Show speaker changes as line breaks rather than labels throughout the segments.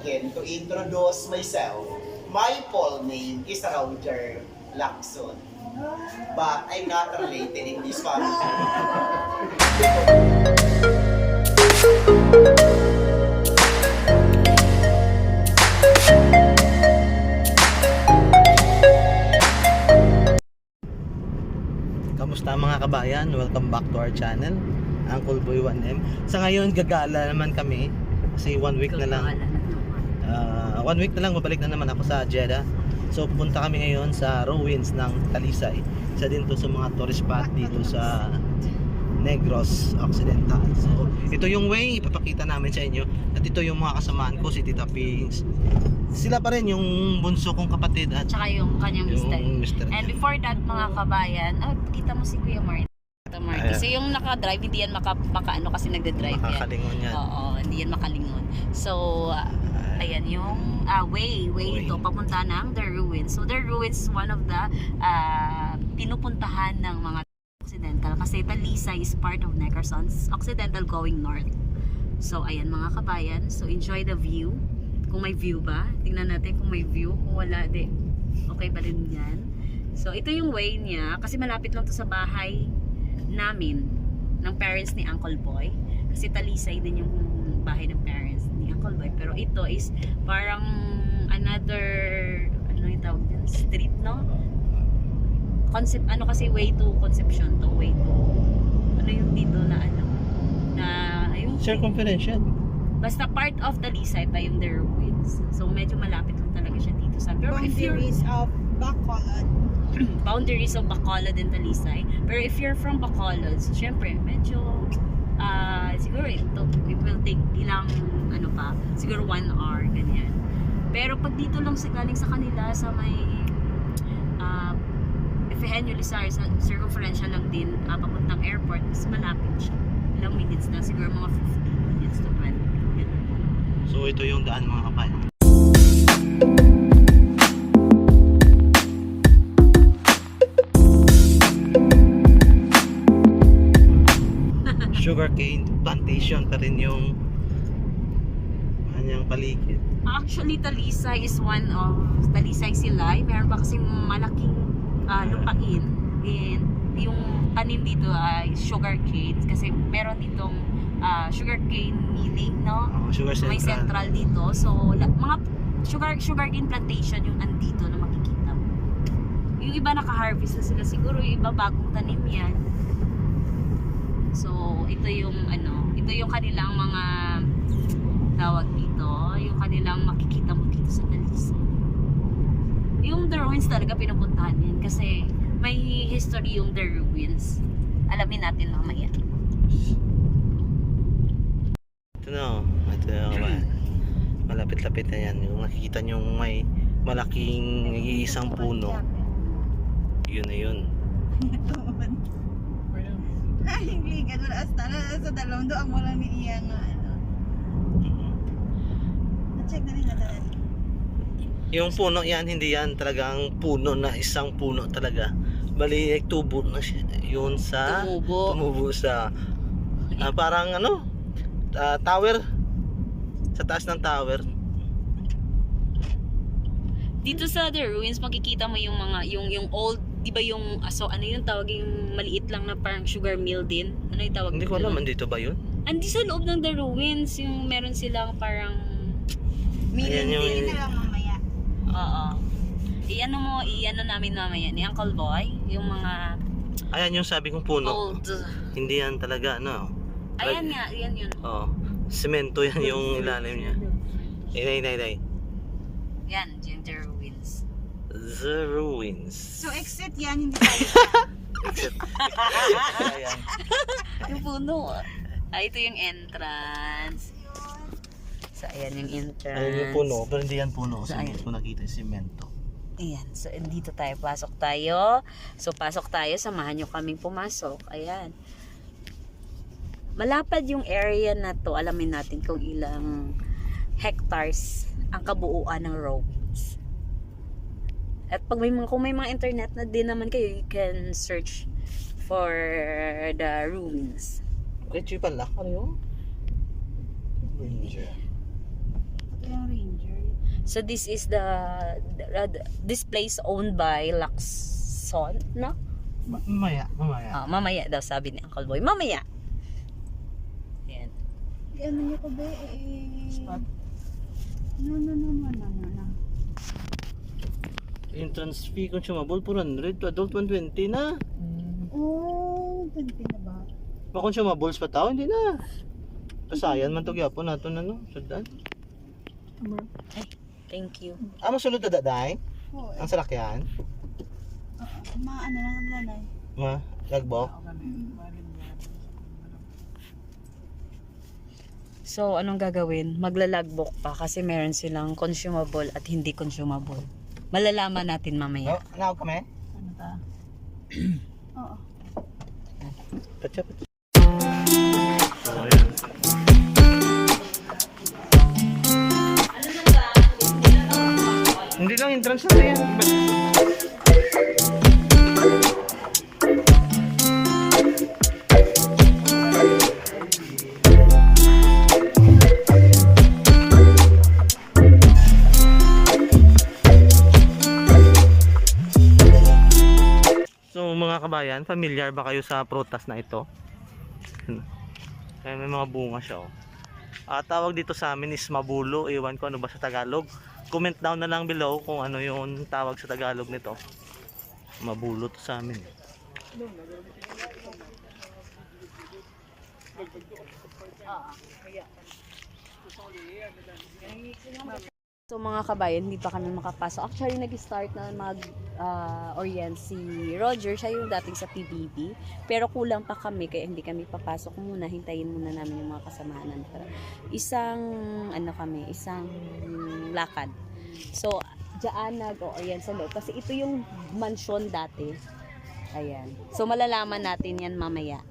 Again, to introduce myself, my full name is Roger Lacson. But I'm not related in this family.
Kamusta mga kabayan? Welcome back to our channel, Uncle Boy 1M. Sa ngayon, gagala naman kami kasi one week na lang. Ah, one week na lang, babalik na naman ako sa Jeddah. So, pupunta kami ngayon sa ruins ng Talisay. Isa din to sa mga tourist spot dito sa Negros Occidental. So, ito yung way, ipapakita namin sa inyo. At ito yung mga kasamaan ko, si Tita Pings. Sila pa rin yung bunso kong kapatid at
Tsaka yung kanyang mister.
yung Mr.
And before that, mga kabayan, ah, kita mo si Kuya. Ito, Mark.
Ayan.
Kasi yung naka-drive, hindi yan maka, maka ano kasi nagde-drive yan.
Makakalingon yan.
Oo, hindi yan makalingon. So, ayan yung ah, way, way,
Way.
ito, papunta ng The Ruins. So, The Ruins is one of the ah, pinupuntahan ng mga Occidental kasi Talisay is part of Neckerson's Occidental going north. So, ayan mga kabayan. So, enjoy the view. Kung may view ba, tingnan natin kung may view. Kung wala, di, okay pa rin yan. So, ito yung way niya. Kasi malapit lang to sa bahay namin ng parents ni Uncle Boy. Kasi Talisay din yung bahay ng parents Uncle Boy. Pero ito is parang another, ano yung tawag dyan? Street, no? Concept, ano kasi way to Conception to, way to, ano yung dito na ano, na, yung,
Circumferential.
basta part of Talisay pa yung The Ruins. So, medyo malapit lang talaga siya dito sa, pero if you're,
boundaries of Bacolod.
boundaries of Bacolod and Talisay. Pero if you're from Bacolod, so syempre, medyo, ah siguro ito, it will take ilang, ano pa, siguro one hour, ganyan. Pero pag dito lang sa galing sa kanila, sa may, uh, Efehenyo Lizar, sa circumferential lang din, ah, papuntang airport, mas malapit siya. Ilang minutes na, siguro mga 15 minutes to 20 minutes.
So ito yung daan mga kabayan. Sugarcane plantation pa rin yung kanyang paligid.
Actually, Talisay is one of Talisay Silay. Meron pa kasing malaking ah, lupain. And yung tanim dito ay sugar cane. Kasi meron ditong ah, sugar cane milling, no?
Oh, sugar central.
May central dito. So, mga sugar sugar cane plantation yung andito na makikita mo. Yung iba naka-harvest na sila. Siguro yung iba bagong tanim yan. So, ito yung ano, ito yung kanilang mga tawag dito, yung kanilang makikita mo dito sa Talisay. Yung The Ruins talaga pinupuntahan yan kasi may history yung The Ruins. Alamin natin mamaya.
Ito na oh. Ito na kabayan. Malapit-lapit na yan. Yung nakikita nyo may malaking isang puno. Yun na yun.
Hindi ka doon. Hasta na sa dalawang doon mo lang ni Iya nga. Ano. Na-check na rin na talaga.
Yung puno yan, hindi yan talagang puno na isang puno talaga. Bali, tubo na siya. Yun sa...
Tumubo.
Tumubo sa... ah, parang ano? ah, tower. Sa taas ng tower.
Dito sa The Ruins makikita mo yung mga yung yung old, 'di ba yung aso ano yung tawag yung maliit lang na parang sugar mill din. Ano yung tawag
Hindi ko alam, andito ba yun?
Andi sa loob ng The Ruins, yung meron silang parang
Million
yung-
din na lang mamaya.
Oo. Iano mo, iano namin mamaya ni Uncle Boy, yung mga
Ayan yung sabi kong puno.
old.
Hindi yan talaga, ano?
Ayan nga, yan yun.
Oo. Semento yan yung ilalim niya. Inay, inay, inay.
Yan, yung The Ruins.
So, exit yan, hindi tayo.
Except, ayan.
Yung puno. Ah, ito yung entrance. So, ayan yung entrance.
Ayan yung puno, pero hindi yan puno. Kasi
Saan?
hindi ko nakita yung semento.
Ayan. So, dito tayo. Pasok tayo. So, pasok tayo. Samahan nyo kaming pumasok. Ayan. Malapad yung area na to. Alamin natin kung ilang hectares ang kabuuan ng ruins. At pag may mga, kung may mga internet na din naman kayo, you can search for the ruins.
Chupan lang. Ano yun? Ranger.
Ito yung range.
So this is the, the- this place owned by Lacson, no?
Ma- Mamaya, mamaya.
Ah, mamaya daw sabi ni Uncle Boy. Mamaya. Ayan.
Ano niyo ko ba eh.
Spot.
No, no, no, no, no.
Entrance fee consumable 400 to adult 120 na.
Oh, ganti na ba?
Pa consumables pa tao, hindi na. Kasayan man to gyapon nato na no. Sudan.
Thank you.
Ah, masulod na daday?
Oo, eh.
Ang salakyan?
Ma, ano lang ang nanay.
Ma, lagbok?
So, anong gagawin? Maglalagbok pa kasi meron silang consumable at hindi consumable. Malalaman natin mamaya.
Oh, ano kami?
Ano ta? Oo.
Patsa, patsa. Hindi lang entrance na yan. Kabayan, familiar ba kayo sa prutas na ito? Kaya may mga bunga siya oh. Ah, tawag dito sa amin is mabulo. Iwan ko ano ba sa Tagalog. Comment down na lang below kung ano yung tawag sa Tagalog nito. Mabulo to sa amin.
So mga kabayan, hindi pa kami makapasok. Actually, nag-start na mag-orient si Roger. Siya yung dating sa PBB. Pero kulang pa kami, kaya hindi kami papasok muna. Hintayin muna namin yung mga kasamahan natin. Isang, ano kami, isang lakad. So, diyan nag-orient sa loob. Kasi ito yung mansion dati. Ayan. So, malalaman natin yan mamaya.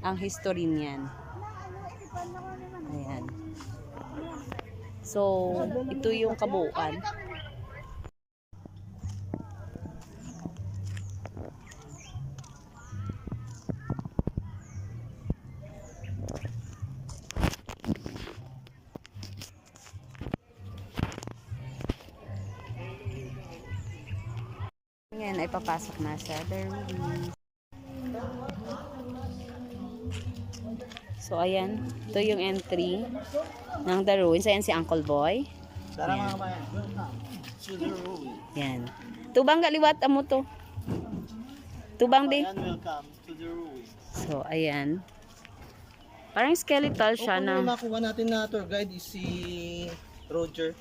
Ang history niyan. Ayan. So, ito yung kabuuan. Papasok na sa the room. So, ayan. Ito yung entry ng The Ruins. Ayan si Uncle Boy.
Tara mga kabayan, welcome to the ruin.
Yan. Tubang galiwat amo to. Tubang di.
Ayan, welcome to the ruin.
So, ayan. Parang skeletal siya
O, kung
na.
yung nakuha natin na tour guide is si Roger.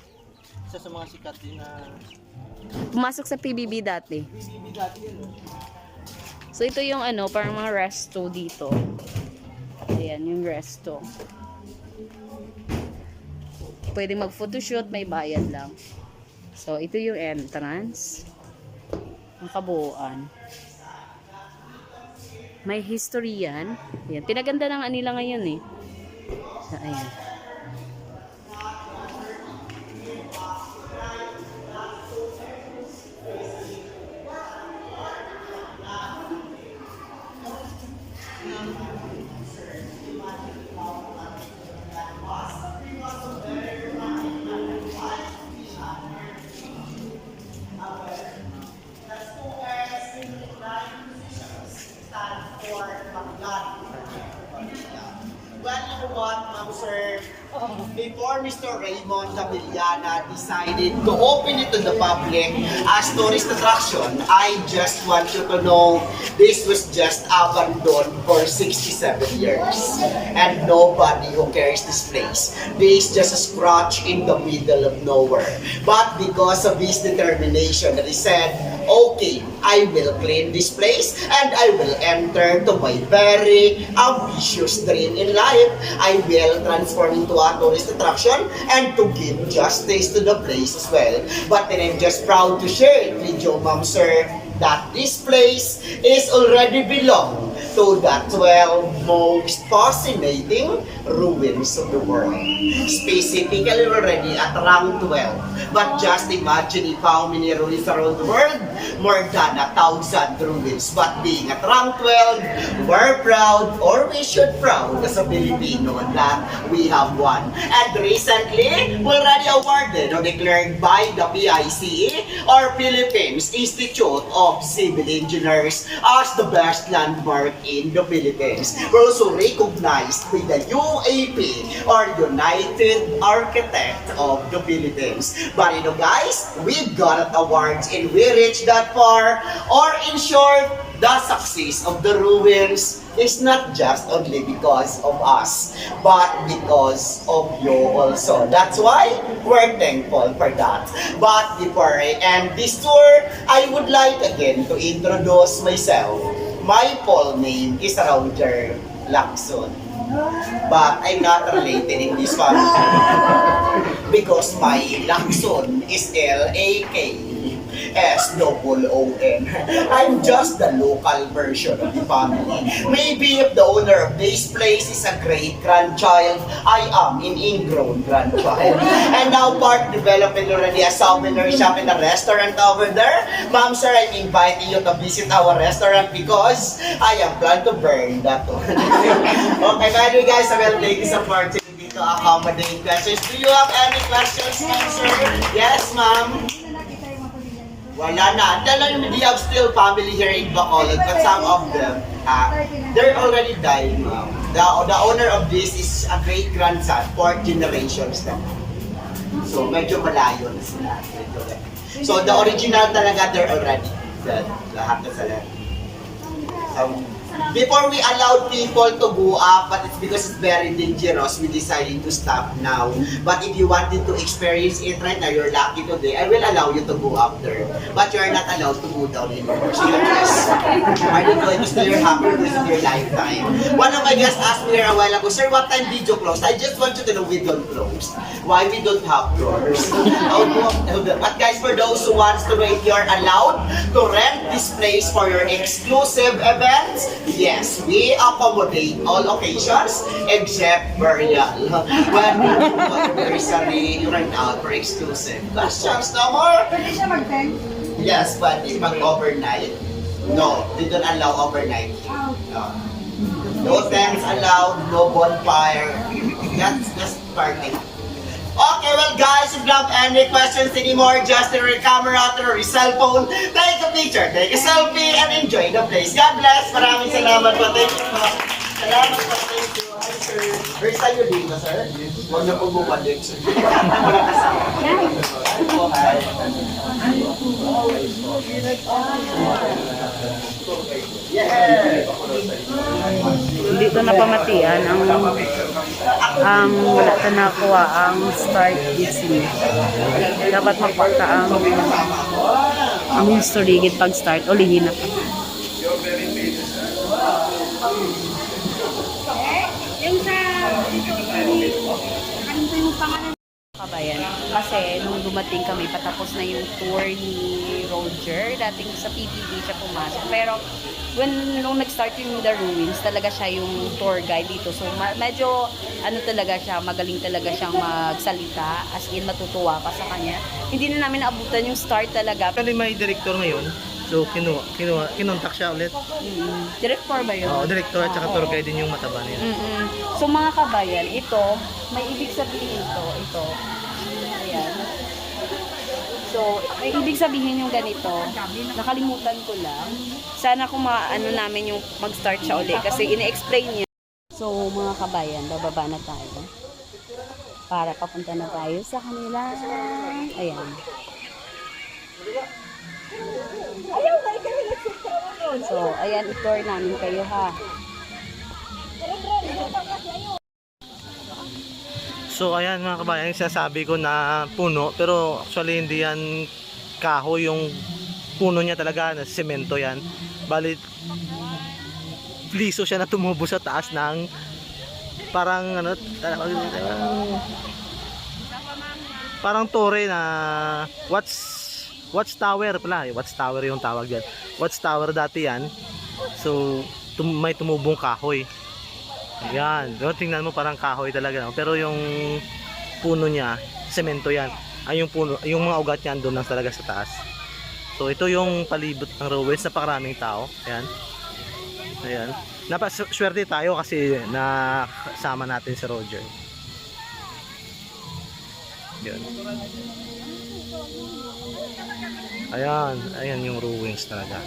Isa sa mga sikat din na
Pumasok sa PBB dati. So, ito yung ano, parang mga resto dito. Ayan, yung resto. Pwede mag-photoshoot, may bayad lang. So, ito yung entrance. Ang kabuuan. May history yan. Ayan. Pinaganda na nga ngayon eh. So, ayan.
Before Mr. Raymond Davillana decided to open it to the public as tourist attraction, I just want you to know this was just abandoned for 67 years. And nobody who cares this place. This is just a scratch in the middle of nowhere. But because of his determination that he said, okay, I will clean this place and I will enter to my very ambitious dream in life. I will transform into a tourist attraction and to give justice to the place as well. But then I'm just proud to share it with you, Ma'am Sir, that this place is already belong to the 12 most fascinating ruins of the world. Specifically already at rank 12. But just imagine if how many ruins around the world? More than a thousand ruins. But being at rank 12, we're proud or we should proud as a Filipino that we have one. And recently, we already awarded or declared by the PICE or Philippines Institute of Civil Engineers as the best landmark in the Philippines. Also recognized with the UAP or United Architect of the Philippines. But you know guys, we got awards and we reached that far or in short, the success of the ruins is not just only because of us, but because of you also. That's why we're thankful for that. But before I end this tour, I would like again to introduce myself. My full name is Roger Lacson. But I'm not related in this family because my Lacson is L-A-K S-O-O-N. I'm just the local version of the family. Maybe if the owner of this place is a great grandchild, I am an ingrown grandchild. And now part development already a souvenir shop and a restaurant over there. Ma'am sir, I'm inviting you to visit our restaurant because I am plan to burn that one. okay, by the way guys, I will take this opportunity to accommodate questions. Do you have any questions, ma'am sir? Yes, ma'am. Wala na. Naman, they have still family here in Bacolod, but some of them, ah, they're already dying, ma'am. The, the owner of this is a great-grandson, fourth generations na. So, medyo malayo na sila. So, the original talaga, they're already dead. Lahat na sila. So, before we allowed people to go up, but it's because it's very dangerous, we decided to stop now. But if you wanted to experience it right now, you're lucky today, I will allow you to go up there. But you're not allowed to go down anymore. So you're just, are you going to still happy with your lifetime? One of my guests asked me a while ago, Sir, what time did you close? I just want you to know we don't close. Why we don't have doors? But guys, for those who wants to know if you're allowed to rent this place for your exclusive events, yes, we accommodate all occasions except burial. When anniversary, you rent out for exclusive. Questions no more?
Pwede siya mag-tent?
Yes, but if mag-overnight, no, they don't allow overnight. No. No tents allowed, no bonfire. That's just party. Okay, well guys, if you have any questions anymore, just to your camera or your cell phone, take a picture, take a selfie, and enjoy the place. God bless! Maraming salamat po. Thank you po. Salamat po. Thank you. Sir. First time you dito, sir? Huwag na po bumalik, sir.
Dito na pamatian ang ang wala ta nakuha ang start busy. Dapat magpaka ang ang history gid pag start ulihin na pa. Kabayan. Kasi nung dumating kami, patapos na yung tour ni Roger. Dating sa PPD siya pumasok. Pero when nung nag-start yung The Ruins, talaga siya yung tour guide dito. So medyo ano talaga siya, magaling talaga siyang magsalita. As in, matutuwa ka sa kanya. Hindi na namin naabutan yung start talaga.
Actually, may director ngayon. So, kinuha, kinuha, kinontak siya ulit.
Mm, director ba yun?
Oo, director at saka
Oo.
tour guide din yung mataba na yun.
Mm-mm. So mga kabayan, ito, may ibig sabihin ito, ito. Ayan. So, may ibig sabihin yung ganito. Nakalimutan ko lang. Sana kung maano namin yung mag-start siya ulit kasi ine-explain niya. So, mga kabayan, bababa na tayo. Para papunta na tayo sa kanila. Ayan. So, ayan, i-tour namin kayo ha.
So ayan mga kabayan, yung sinasabi ko na puno pero actually hindi yan kahoy yung puno niya talaga na semento yan. Bali liso siya na tumubo sa taas ng parang ano parang, parang tore na watch watch tower pala eh. watch tower yung tawag yan watch tower dati yan so tum- may tumubong kahoy. Ayan. Diba, tingnan mo parang kahoy talaga. no? Pero yung puno niya, semento yan. Ay yung puno, yung mga ugat niyan doon lang talaga sa taas. So ito yung palibot ng Rowes, napakaraming tao. Ayan. Ayan. Napaswerte tayo kasi nakasama natin si Roger. Yun. Ayan, ayan yung ruins talaga.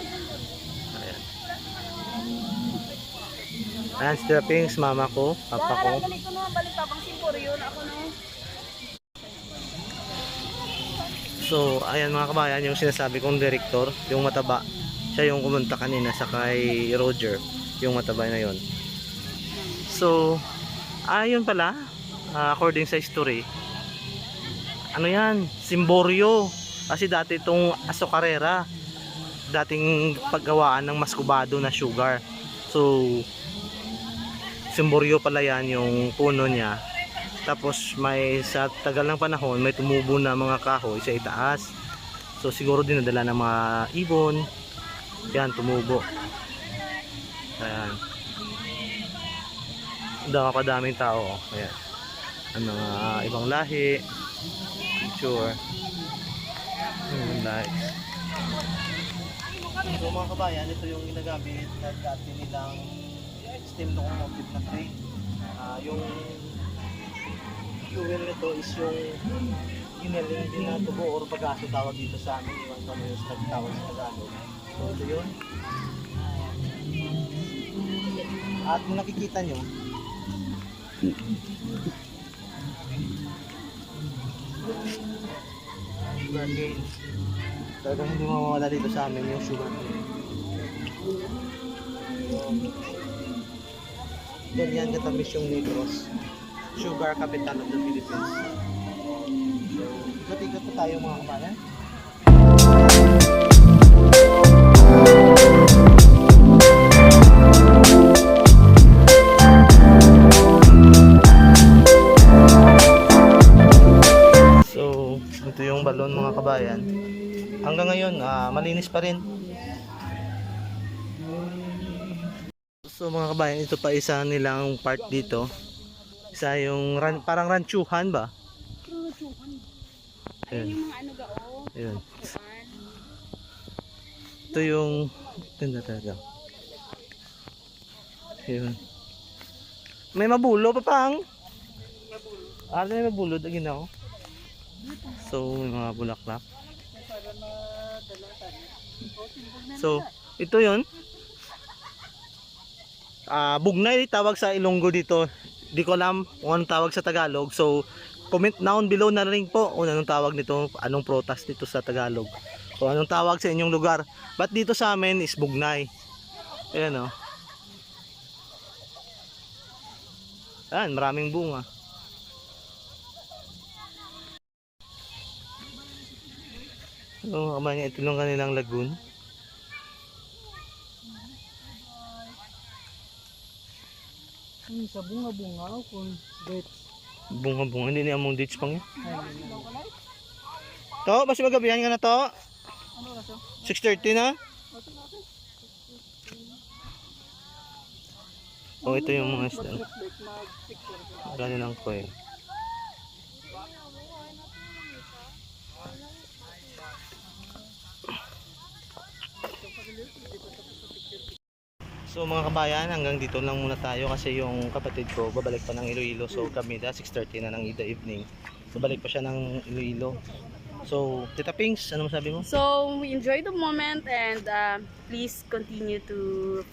Ayan. Ayan, si Tira Pings, mama ko, papa ko.
ko na, balik pa pang simpuryo na ako no.
So, ayan mga kabayan, yung sinasabi kong director, yung mataba, siya yung kumunta kanina sa kay Roger, yung mataba na yon. So, ayun pala, ah, according sa history, ano yan, Simborio. Kasi dati itong asokarera, dating paggawaan ng maskubado na sugar. So, Simborio pala yan yung puno niya. Tapos may sa tagal ng panahon may tumubo na mga kahoy sa itaas. So siguro dinadala ng mga ibon. Yan tumubo. Ayan. Dama pa daming tao. Ayan. Ang mga ibang lahi. Sure. Ibang lahi. So mga kabayan, ito yung ginagamit na dati nilang steam locomotive na train. Ah, yung fuel nito is yung ginaling din na tubo or bagaso tawag dito sa amin. Iwan kami yung tawag sa Tagalog. So ito yun. At kung nakikita nyo, sugar cane. Talagang hindi mawawala dito sa amin yung sugar cane. Ganyan katamis yung Negros. Sugar capital of the Philippines. So, ikot-ikot pa tayo mga kabayan. Malinis pa rin. So mga kabayan, ito pa isa nilang part dito. Isa yung ran, parang ranchuhan ba? Ayun.
Ano ga oh.
Ayun. Ito yung ganda talaga. Ayun. May mabulo pa pang. Ah, may mabulo dagin ako. So, may mga bulaklak. So, ito yon ah bugnay tawag sa Ilonggo dito. Di ko alam kung anong tawag sa Tagalog. So, comment down below na rin po kung anong tawag nito, anong protest dito sa Tagalog. Kung anong tawag sa inyong lugar. But dito sa amin is bugnay. Ayan o. Ayan, maraming bunga. So, mga ito yung kanilang lagoon.
Sa bunga-bunga kung dates.
Bunga-bunga, hindi niya mong dates pang yun. To, basi magabihan ka na to. 6.30 na. Oh, ito yung mga isda. Gano'n lang ko So mga kabayan, hanggang dito lang muna tayo kasi yung kapatid ko babalik pa ng Iloilo. So kami da 6.30 na ng ida evening. Babalik pa siya ng Iloilo. So, Tita Pings, ano masabi mo?
So, we enjoy the moment and uh, please continue to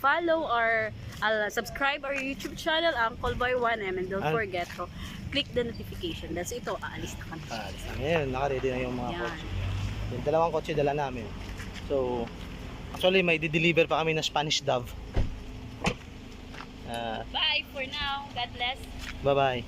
follow or uh, subscribe our YouTube channel, Uncle Boy 1M and don't
Al-
forget to click the notification. That's ito, aalis na kami.
Ah, ngayon, naka-ready na yung mga
Yan.
kotse. Yung dalawang kotse dala namin. So, actually may di-deliver pa kami na Spanish Dove. Ah,
Bye for now. God bless.
bye-bye.